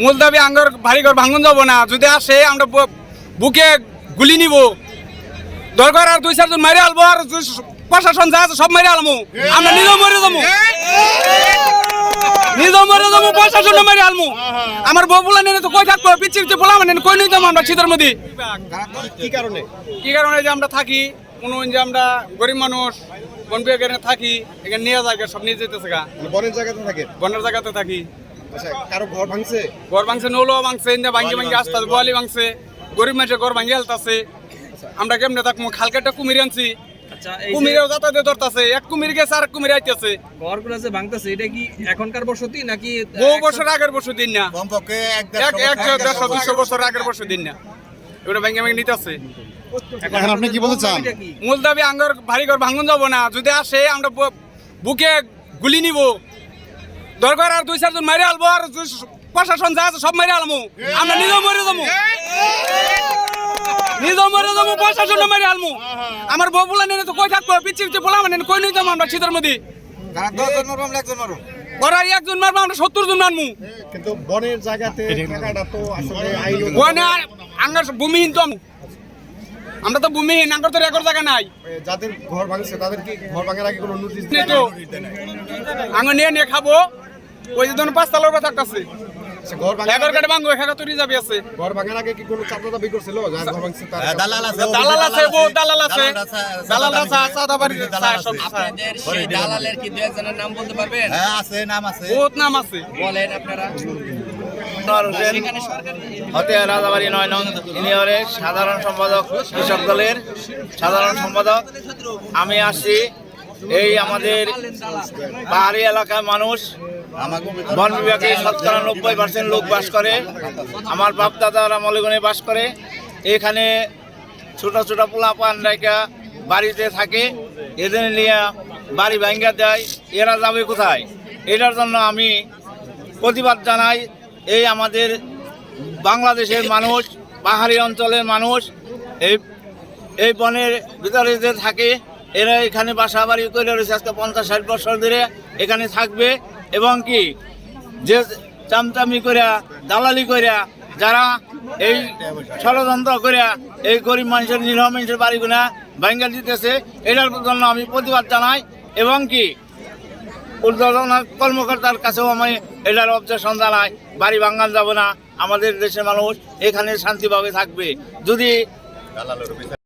মূল দাবি আঙ্গর ভারী ঘর ভাঙন যাব না। যদি আসে আমরা বুকে গুলি নিব। দরকার আর দুই চারজন মারি আলবো আর প্রশাসন যা আছে সব মারি আলমু। আমরা নিজেও মরে যাব। নিজেও মরে যাব প্রশাসন মারি আলমু। আমার বউ বলে নেনে তো কই থাকব? পিচ্ছি পিচ্ছি বলা মানে কই নিয়ে যাব আমরা শীতের মধ্যে? কি কারণে? কি কারণে যে আমরা থাকি? কোনো যে আমরা গরিব মানুষ বন বিভাগে থাকি এখানে নিয়ে যায় সব নিয়ে যেতেছে গা। মানে বনের জায়গাতে থাকেন? বনের জায়গাতে থাকি। আচ্ছা কারও ঘর ভাঙছে? ঘর ভাঙছে নৌলো ভাঙছে ইন্দা ভাঙ্গি ভাঙ্গি আসতে গোয়ালি ভাঙছে গরিব মানুষের ঘর ভাঙ্গি আলতাছে। আমরা কেমনে থাকব? খালকাটা কুমির আনছি। আচ্ছা এই কুমিরেও যাতায়াতে ধরতাছে। এক কুমির গেছে আর কুমির আইতেছে। ঘরগুলো যে ভাঙতেছে এটা কি এখনকার বসতি নাকি বহু বছর আগের বছর দিন না? কমপক্ষে এক এক এক দেড়শো দুশো বছর আগের বছর দিন না। এগুলো ভেঙে ভেঙে নিতেছে। এখন আপনি কি বলতে চান? মূল দাবি আঙ্গর ভারী ঘর ভাঙন যাব না। যদি আসে আমরা বুকে গুলি নিব। দরকার আর দুই চারজন মারি আলবো আর প্রশাসন যা আছে সব মারি আলমু। আমরা নিজেও মরে যাব। নিজেও মরে যাব প্রশাসন মারি আলমু। আমার বউ বলে নেনে তো কই থাকব? পিচ্ছি পিচ্ছি বলা মানে কই নিয়ে যাব আমরা শীতের মধ্যে? ওরা একজন মারবো আমরা সত্তর জন মারমু কিন্তু বনের জায়গাতে আর আঙ্গার ভূমিহীন তো আমি। আমরা তো ভূমিহীন আঙ্গার তো রেকর্ড জায়গা নাই। যাদের ঘর ভাঙছে তাদের কি ঘর ভাঙার আগে কোনো নোটিশ নেই তো। আঙ্গ নিয়ে নিয়ে খাব। ওই যে ধরুন পাঁচতলার উপরে থাকতেছে। আছে। ঘর ভাঙার আগে কি কোনো চাপা দাবি করছিল? যার ঘর ভাঙছে তার দালাল আছে দালাল আছে বহু দালাল আছে। দালাল আছে সাদা বাড়ি দালাল সব আছে। আপনাদের সেই দালালের কি নাম বলতে পারবেন? হ্যাঁ আছে নাম আছে। বহুত নাম আছে। বলেন আপনারা। হতিয়া রাজাবাড়ি নয় নং ইউনিয়নের সাধারণ সম্পাদক কৃষক দলের সাধারণ সম্পাদক। আমি আসছি এই আমাদের পাহাড়ি এলাকার মানুষ। বন বিভাগে শতকরা নব্বই পার্সেন্ট লোক বাস করে, আমার বাপ দাদারা মলিগনে বাস করে। এখানে ছোট ছোট পোলা পান রেখা বাড়িতে থাকে, এদের নিয়ে বাড়ি ভাঙ্গা দেয়, এরা যাবে কোথায়? এটার জন্য আমি প্রতিবাদ জানাই, এই আমাদের বাংলাদেশের মানুষ, পাহাড়ি অঞ্চলের মানুষ, এই এই বনের ভিতরে যে থাকে, এরা এখানে বাসা বাড়ি করে রয়েছে আজকে পঞ্চাশ ষাট বছর ধরে, এখানে থাকবে। এবং কি, যে চামচামি করিয়া দালালি করিয়া যারা এই ষড়যন্ত্র করিয়া এই গরিব মানুষের, নিরহ মানুষের বাড়িগুনা ভাঙ্গা দিতেছে, এটার জন্য আমি প্রতিবাদ জানাই এবং কি উর্ধ্বতন কর্মকর্তার কাছেও আমি এটার অবজেকশন জানাই, বাড়ি ভাঙ্গান যাব না, আমাদের দেশের মানুষ এখানে শান্তিভাবে থাকবে। যদি